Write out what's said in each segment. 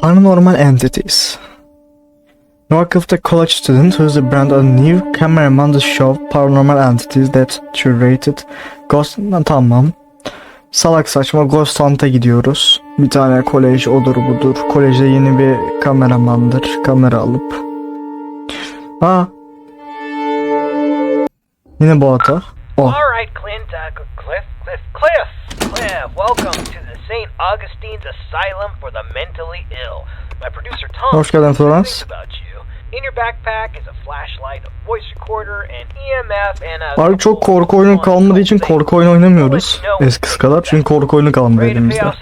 Paranormal entities. Of the college student who is the brand a new cameraman to show paranormal entities that curated ghost... Tamam. Salak saçma Ghost Hunt'a gidiyoruz. Bir tane kolej odur budur. Kolejde yeni bir kameramandır. Kamera alıp. Ha. Yine bu hata. Oh. All right, Clint, uh, Cliff, Cliff, Cliff, Cliff. Welcome to the St. Augustine's Asylum for the Mentally Ill. My producer Tom. Hoş geldin Florence. things about you. In your backpack is a flashlight, a voice recorder, an EMF, and a. Abi çok korku oyunu kalmadığı için korku oyunu oynamıyoruz. Eskisi kadar çünkü korku oyunu kalmadı elimizde.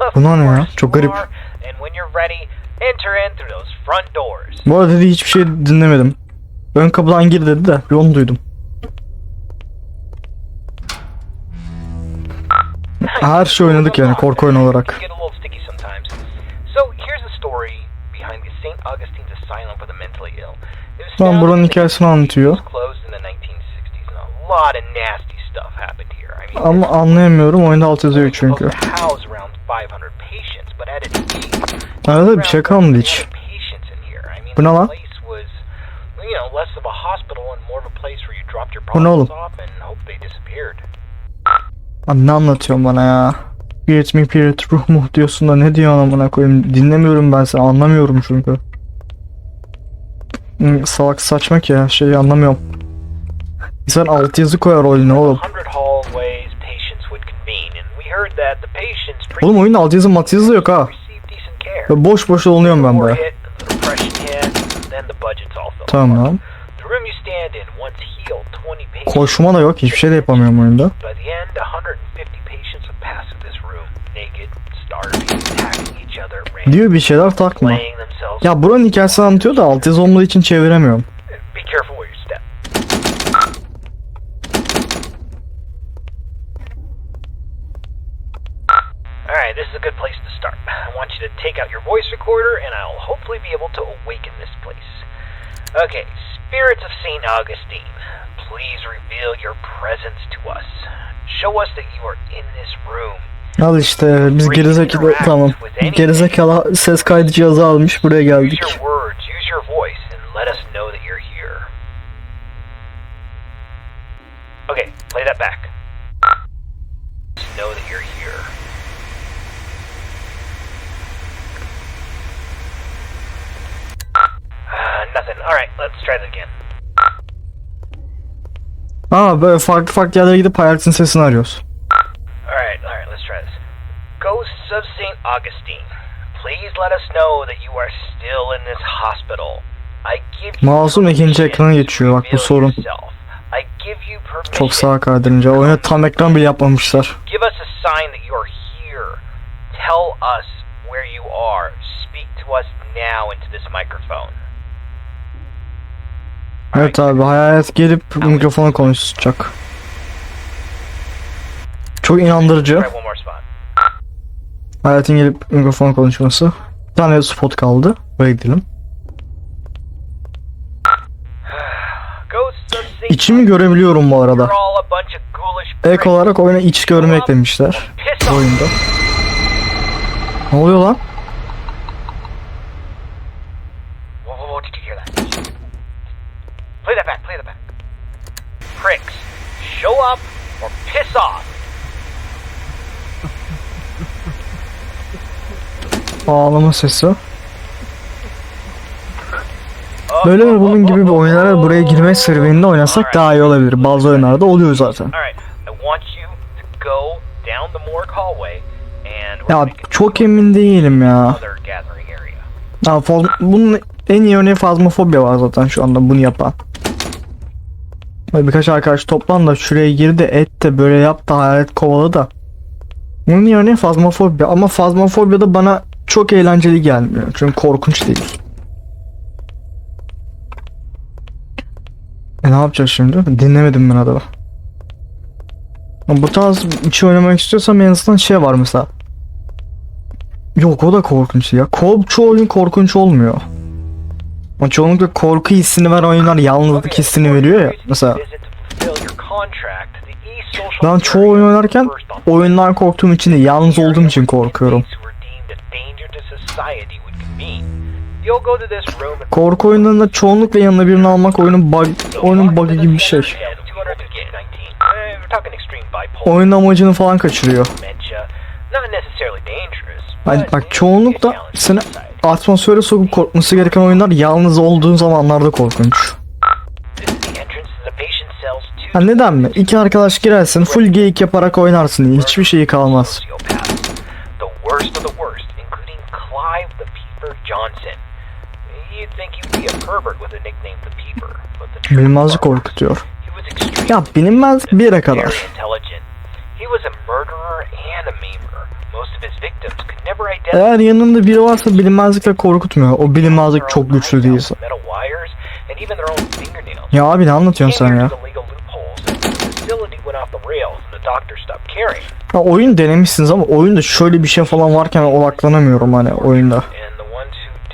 Well, Bunlar ne ya? Çok garip. Bu arada dediği hiçbir şey dinlemedim. Ön kapıdan gir dedi de bir onu duydum. Her şey oynadık yani korku oyunu olarak. Founded buranın hikayesini anlatıyor. 1860s, closed in the 1960s, and a lot of nasty stuff happened here. I mean, Ama anlayamıyorum oyunda alt yazıyor çünkü. to house around 500 patients, but at its peak, Arada bir şey kalmadı hiç. 300 patients in here. I mean, Bu ne lan? Bu ne oğlum? Abi ne anlatıyorsun bana ya? Spirit mi spirit ruh mu diyorsun da ne diyorsun amına koyayım dinlemiyorum ben seni anlamıyorum çünkü. Hı, Salak saçma ki ya şeyi anlamıyorum. İnsan alt yazı koyar oyuna oğlum. 100 hallways patients would convene, and we heard that the patients Oğlum oyunda alt yazı mat yazı yok ha. Ve boş boş dolanıyorum ben böyle. apart. Tamam. The room you stand in once healed 20 patients. Koşma da yok hiçbir şey de yapamıyorum oyunda. Diyor bir şeyler takma. Ya buranın hikayesini anlatıyor da alt yazı olmadığı için çeviremiyorum. Be careful where you step. Alright, this is a good place to start. I want you to take out your voice recorder, and I'll hopefully be able to awaken this place. Okay, spirits of St. Augustine, please reveal your presence to us. Show us that you are in this room. Al işte biz gerizekalı tamam. Gerizekalı ses kaydı cihazı almış buraya geldik. Aa böyle farklı farklı yerlere gidip hayaletin sesini arıyoruz. Alright, alright, let's try this. Ghosts of St. Augustine, please let us know that you are still in this hospital. I give you Mouse'um ikinci ekrana geçiyor, bak bu sorun. Çok sağa kaydırınca oyuna tam ekran bile yapmamışlar. Give us a sign that you're here. Tell us where you are. Speak to us now into this microphone. Evet abi hayalet gelip mikrofona konuşacak. Çok inandırıcı. Hayaletin gelip mikrofona konuşması. Bir tane spot kaldı. Buraya gidelim. İçimi görebiliyorum bu arada. Ek olarak oyuna iç görme eklemişler. Piss off. Oyunda. Ne oluyor lan? Show up or piss off. Ağlama sesi. Böyle mi bunun gibi bir oyunlara buraya girme serüveninde oynasak daha iyi olabilir. Bazı oyunlarda oluyor zaten. Ya çok emin değilim ya. ya faz- bunun en iyi örneği fazmafobya var zaten şu anda bunu yapan. Böyle birkaç arkadaş toplan da şuraya gir de et de böyle yap da hayalet kovala da. Bunun iyi örneği fazmafobya ama fazmafobya da bana çok eğlenceli gelmiyor. Çünkü korkunç değil. E ne yapacağız şimdi? Dinlemedim ben adamı. Bu tarz bir şey oynamak istiyorsam en azından şey var mesela. Yok o da korkunç ya. Ko çoğu oyun korkunç olmuyor. Ama çoğunlukla korku hissini veren oyunlar yalnızlık hissini veriyor ya. Mesela ben çoğu oyun oynarken oyundan korktuğum için değil, yalnız olduğum için korkuyorum. Korku oyunlarında çoğunlukla yanına birini almak oyunun bug, oyunun bug'ı gibi bir şey. Oyun amacını falan kaçırıyor. but bak çoğunlukla seni atmosfere sokup korkması gereken oyunlar yalnız olduğun zamanlarda korkunç. Ha neden mi? İki arkadaş girersin full geyik yaparak oynarsın hiçbir şeyi kalmaz. Peeper Johnson. You'd think he'd be a pervert with a nickname the Peeper, but the truth korkutuyor. Ya bilinmez bir yere kadar. Eğer yanında biri varsa bilinmezlikle korkutmuyor. O bilinmezlik çok güçlü değilse. Ya abi ne anlatıyorsun sen ya? Ya oyun denemişsiniz ama oyunda şöyle bir şey falan varken odaklanamıyorum hani oyunda.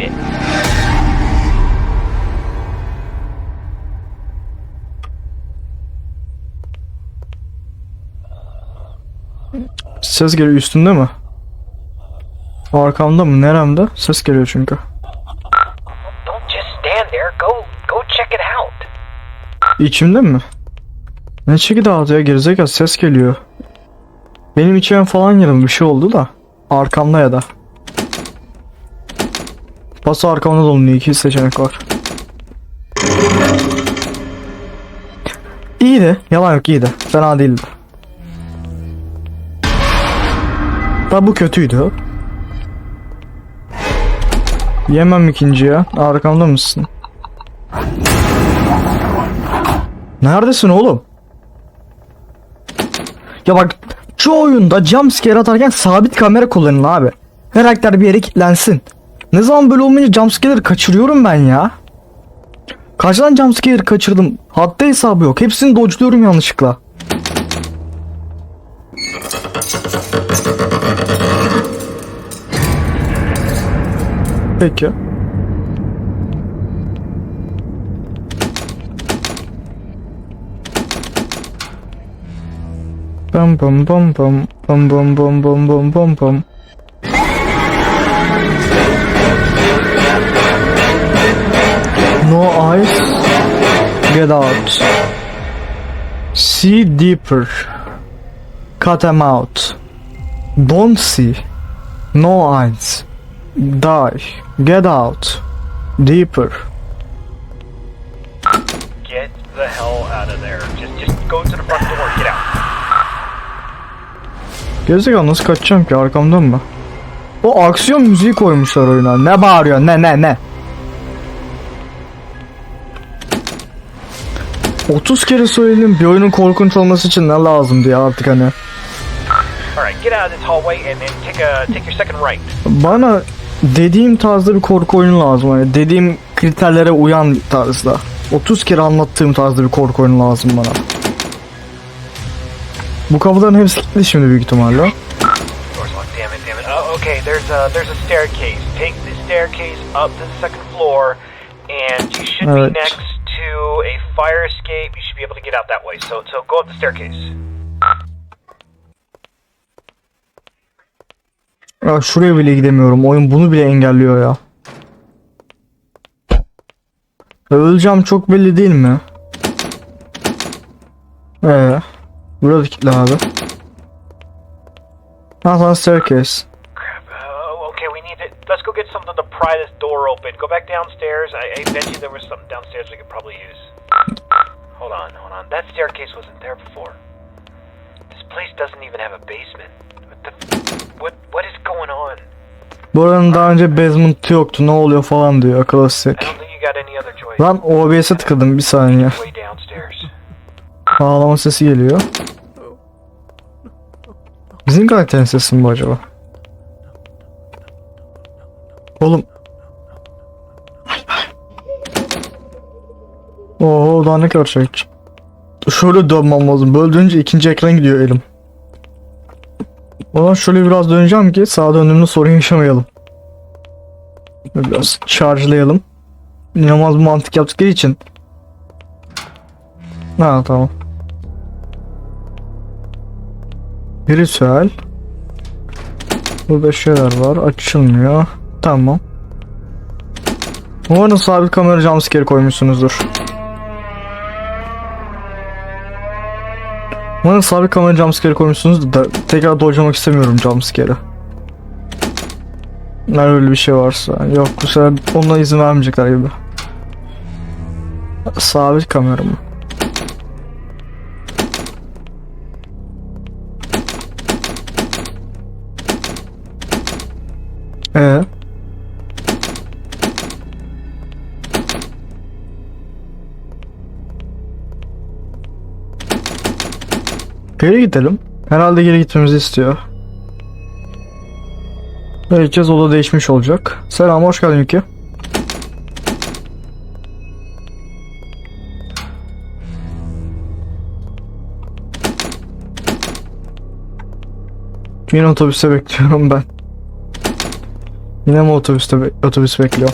fit. Ses geliyor üstünde mi? Arkamda mı? Neremde? Ses geliyor çünkü. Don't just stand there. Go, go check it out. İçimde mi? Ne çeki dağıtı ya gerizekalı ses geliyor. Benim içime falan yarım bir şey oldu da. Arkamda ya da. Pası arkamda dolanıyor. iki seçenek var. İyiydi. Yalan yok iyiydi. Fena değildi. Da bu kötüydü. Yemem ikinciye. Arkamda mısın? Neredesin oğlum? Ya bak şu oyunda jumpscare atarken sabit kamera kullanın abi. Karakter bir yere kilitlensin. Ne zaman böyle olmayınca jumpscare'ları kaçırıyorum ben ya. Kaç tane kaçırdım. Hatta hesabı yok. Hepsini dodge'luyorum yanlışlıkla. Peki. Bum bum bum bum bum bum bum bum bum bum bum. Get out. See deeper. Cut them out. Don't see. No eyes. Die. Get out. Deeper. Get the hell out of there. Just, just go to the front door. Get out. Gerizekalı nasıl kaçacağım ki arkamdan mı? O aksiyon müziği koymuşlar oyuna. Ne bağırıyor ne ne ne? 30 kere söyledim bir oyunun korkunç olması için ne lazım diye artık hani. Bana dediğim tarzda bir korku oyunu lazım. Hani dediğim kriterlere uyan tarzda. 30 kere anlattığım tarzda bir korku oyunu lazım bana. Bu kapıların hepsi kilitli şimdi büyük ihtimalle. İt. Oh, okay. There's a there's a staircase. Take the staircase up to the second floor, and you should be next to a fire escape. You should be able to get out that way. So so go up the staircase. Ya şuraya bile gidemiyorum. Oyun bunu bile engelliyor ya. Ya Öleceğim çok belli değil mi? Ee, burada kilitli abi. Ha staircase. Let's go get something to pry this door open. Go back downstairs. I, I bet you there was something downstairs we could probably use. Hold on, hold on. That staircase wasn't there before. This place doesn't even have a basement. What the? What? What is going on? Buranın daha önce basement'ı yoktu ne oluyor falan diyor other choice. Lan OBS'e tıkladım bir saniye. Ağlama sesi geliyor. Bizim karakterin sesi mi bu acaba? Oğlum. Oo daha ne kadar şey. Şöyle dönmem lazım. Böyle dönünce ikinci ekran gidiyor elim. O zaman şöyle biraz döneceğim ki sağa döndüğümde sorun yaşamayalım. Biraz charge'layalım. İnanılmaz bir mantık yaptıkları için. Ha tamam. Ritüel. Burada şeyler var. Açılmıyor. Tamam. Umarım sabit kamera jumpscare koymuşsunuzdur. Umarım sabit kamera jumpscare koymuşsunuzdur da tekrar dojlamak istemiyorum jumpscare'ı. Eğer öyle bir şey varsa. Yok bu sefer ona izin vermeyecekler gibi. Sabit kamera mı? Ee? Geri gidelim. Herhalde geri gitmemizi istiyor. Herkes oda değişmiş olacak. Selam, hoş geldin Yuki. Yine otobüste bekliyorum ben. Yine mi otobüste be- otobüs bekliyor?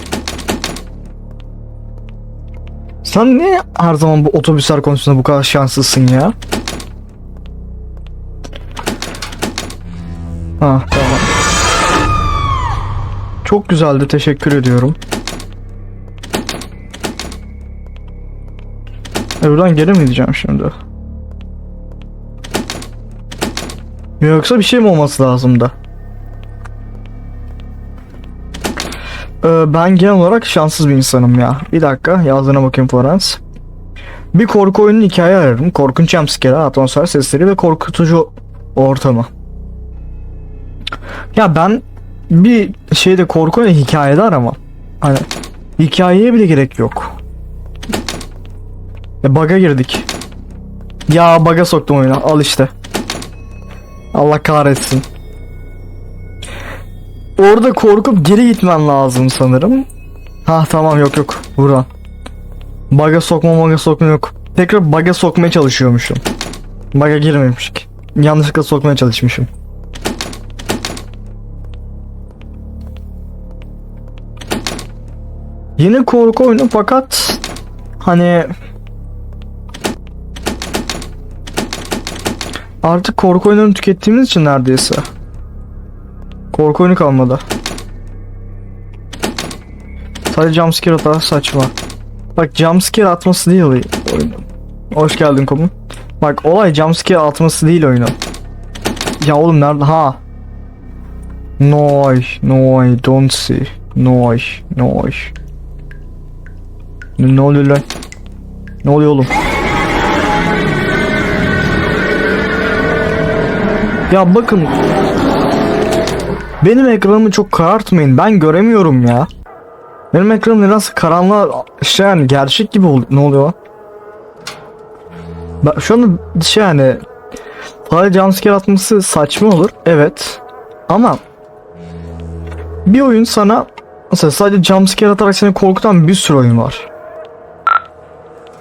Sen niye her zaman bu otobüsler konusunda bu kadar şanslısın ya? Ha tamam. Çok güzeldi teşekkür ediyorum. E buradan geri mi gideceğim şimdi? Yoksa bir şey mi olması lazımdı? Ee, ben genel olarak şanssız bir insanım ya. Bir dakika yazdığına bakayım Florence. Bir korku oyunun hikaye ararım. Korkunç jumpscare, atmosfer sesleri ve korkutucu ortamı. Ya ben bir şeyde korku oyunu hikayede aramam. Hani hikayeye bile gerek yok. Ya bug'a girdik. Ya bug'a soktum oyuna. Al işte. Allah kahretsin. Orada korkup geri gitmen lazım sanırım. Ha tamam yok yok. Buradan. Bug'a sokma bug'a sokma yok. Tekrar bug'a sokmaya çalışıyormuşum. Bug'a girmemişik. Yanlışlıkla sokmaya çalışmışım. Yine korku oyunu fakat hani artık korku oyunlarını tükettiğimiz için neredeyse korku oyunu kalmadı. Sadece jumpscare atar saçma. Bak jumpscare atması değil oyun. Hoş geldin komun. Bak olay jumpscare atması değil oyunu. Ya oğlum nerede? Ha. No, no, I don't see. No, no. Ne, oluyor lan? Ne oluyor oğlum? Ya bakın. Benim ekranımı çok karartmayın. Ben göremiyorum ya. Benim ekranım nedense karanlığa şey yani gerçek gibi oluyor. Ne oluyor? Ben şu anda şey yani sadece jumpscare atması saçma olur. Evet. Ama bir oyun sana mesela sadece jumpscare atarak seni korkutan bir sürü oyun var.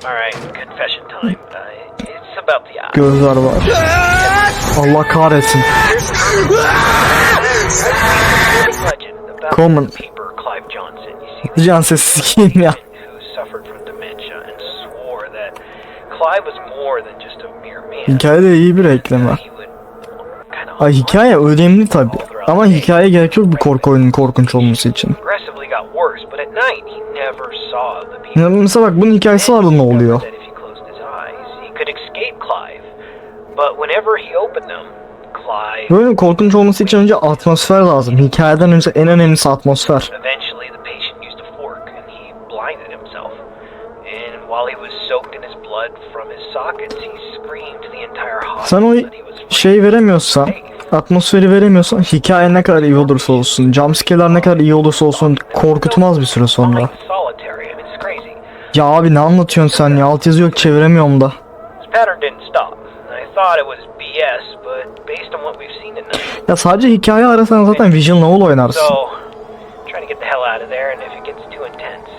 Alright, confession time. Uh, it's about the eye. Gözler var. Allah kahretsin. legend about Common. the paper Clive Johnson. You see, Can sesi sikeyim ya. who suffered from dementia and swore that Clive was more than just a mere man. Hikaye de iyi bir kind of Ay hikaye önemli tabi. Ama hikaye gerek yok bir korku oyunun korkunç olması için. Ya mesela bak bunun hikayesi vardı ne oluyor? Böyle korkunç olması için önce atmosfer lazım. Hikayeden önce en önemlisi atmosfer. Eventually, the patient used a fork and he blinded himself. And while he was soaked in his blood from his sockets, he screamed to the entire Sen o şey veremiyorsan, atmosferi veremiyorsan hikaye ne kadar iyi olursa olsun, jumpscare'lar ne kadar iyi olursa olsun korkutmaz bir süre sonra. Ya abi ne anlatıyorsun sen ya? Alt yazı yok çeviremiyorum da. Pattern didn't stop. Ya sadece hikaye arasan zaten Vision Novel oynarsın. so try to get the hell out of there, and if it gets too intense,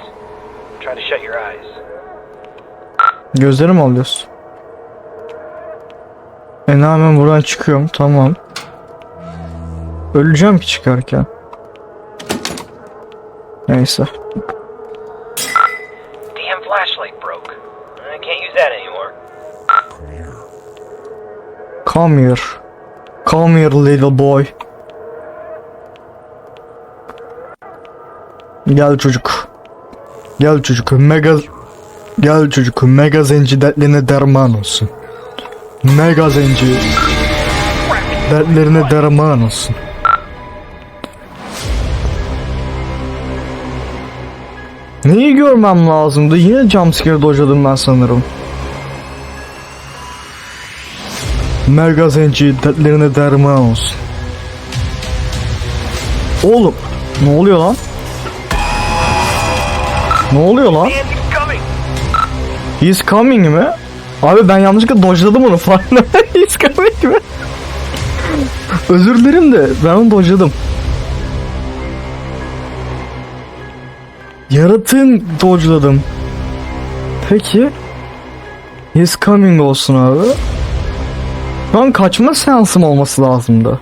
try to shut your eyes. Gözleri mi alıyorsun? E ne hemen buradan çıkıyorum. Tamam. Öleceğim ki çıkarken. Neyse. Damn flashlight broke. I can't use that anymore. Come here. Come here little boy. Gel çocuk. Gel çocuk. Mega Gel çocuk. Mega zenci dertlerine derman olsun. Mega zenci dertlerine derman olsun. Neyi görmem lazımdı? Yine jumpscare dojladım ben sanırım. Mega zenci dertlerine derman olsun. Oğlum ne oluyor lan? Ne oluyor lan? He's coming mi? Abi ben yanlışlıkla dojladım onu farkında. He's coming mi? Özür dilerim de ben onu dojladım. Yaratığın dojladım. Peki. He's coming olsun abi. Şu an kaçma seansım olması lazımdı.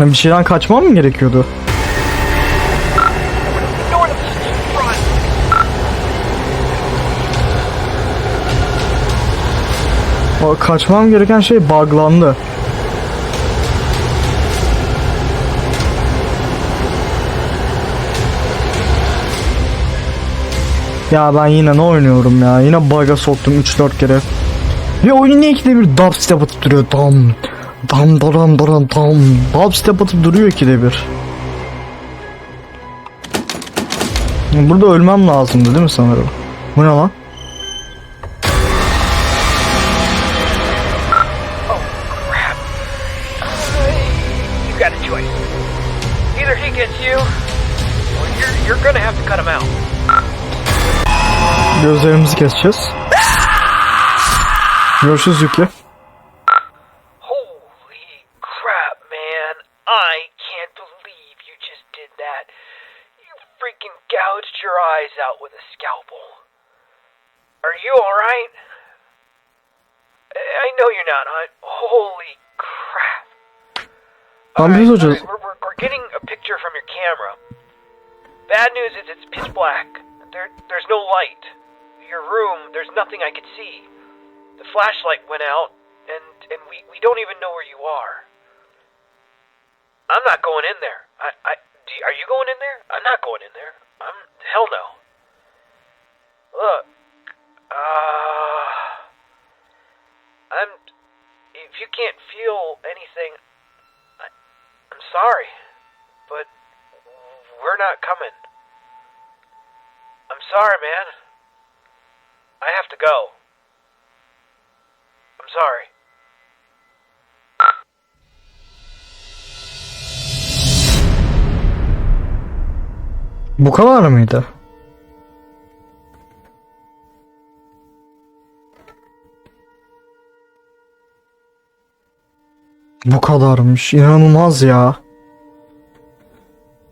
Ben bir şeyden kaçmam mı gerekiyordu? O kaçmam gereken şey buglandı. Ya ben yine ne oynuyorum ya? Yine bug'a soktum 3-4 kere. Ve oyun ne ikide bir dubstep atıp duruyor. Dam. Dam daram daram dam. Dubstep atıp duruyor ikide bir. Burada ölmem lazımdı değil mi sanırım? Bu ne lan? Gözlerimizi keseceğiz. Holy crap, man! I can't believe you just did that. You freaking gouged your eyes out with a scalpel. Are you all right? I know you're not. Holy crap! I'm just—we're getting a picture from your camera. Bad news is it's pitch black. There, there's no light. Your room, there's nothing I could see. The flashlight went out, and and we, we don't even know where you are. I'm not going in there. I, I do are you going in there? I'm not going in there. I'm hell no. Look, uh, I'm. If you can't feel anything, I, I'm sorry, but we're not coming. I'm sorry, man. I have to go. Sorry. Bu kadar mıydı? Bu kadarmış. İnanılmaz ya.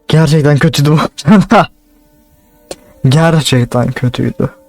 Gerçekten kötüydü bu. Gerçekten kötüydü.